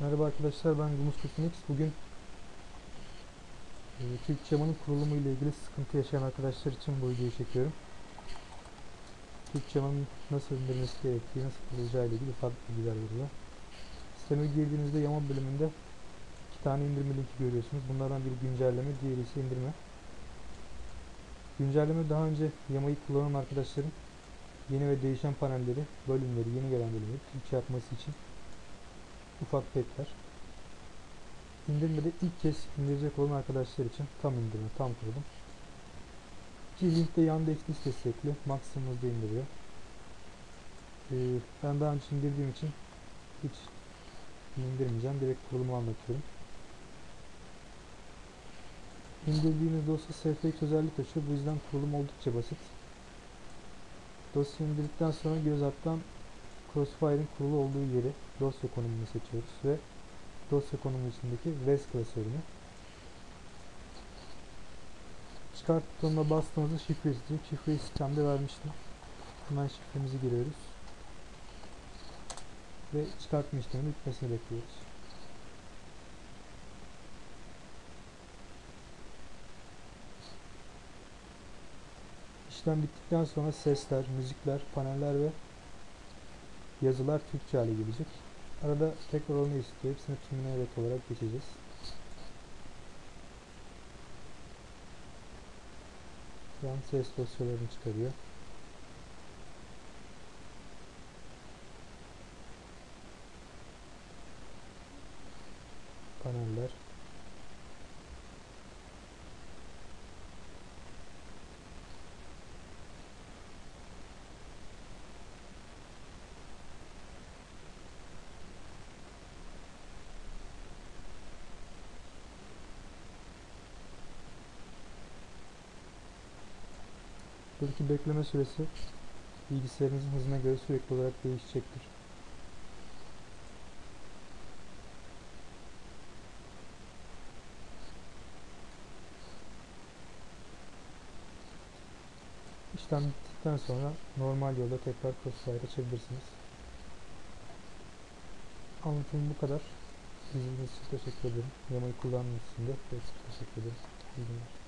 Merhaba arkadaşlar ben Gumus Kutunix. Bugün e, Türkçe Yaman'ın kurulumu ile ilgili sıkıntı yaşayan arkadaşlar için bu videoyu çekiyorum. Türkçe Yaman'ın nasıl indirmesi gerektiği, nasıl kurulacağı ile ilgili farklı bilgiler veriyor. Sisteme girdiğinizde Yama bölümünde iki tane indirme linki görüyorsunuz. Bunlardan biri güncelleme, diğeri ise indirme. Güncelleme daha önce Yama'yı kullanan arkadaşların yeni ve değişen panelleri, bölümleri, yeni gelen bölümleri Türkçe yapması için ufak petler. İndirmede ilk kez indirecek olan arkadaşlar için tam indirme, tam kurulum. G-Link'te Yandex listesi ekli, maksimum hızda indiriyor. Ee, ben daha önce indirdiğim için hiç indirmeyeceğim, direkt kurulumu anlatıyorum. İndirdiğiniz dosya SFX özellik taşıyor, bu yüzden kurulum oldukça basit. Dosya indirdikten sonra göz alttan Crossfire'ın kurulu olduğu yeri dosya konumunu seçiyoruz ve dosya konumu içindeki res klasörünü çıkart butonuna bastığımızda şifre istiyor. Şifreyi sistemde vermiştim. Hemen şifremizi giriyoruz. Ve çıkartma işleminin bitmesini bekliyoruz. İşlem bittikten sonra sesler, müzikler, paneller ve yazılar Türkçe hale gelecek. Arada tekrar onu istiyor. Hepsini tümüne evet olarak geçeceğiz. Şu an ses dosyalarını çıkarıyor. Paneller. Buradaki bekleme süresi bilgisayarınızın hızına göre sürekli olarak değişecektir. İşlem bittikten sonra normal yolda tekrar Crossfire açabilirsiniz. Anlatımım bu kadar. İzlediğiniz için teşekkür ederim. Yamayı kullandığınız için de teşekkür ederim. İyi günler.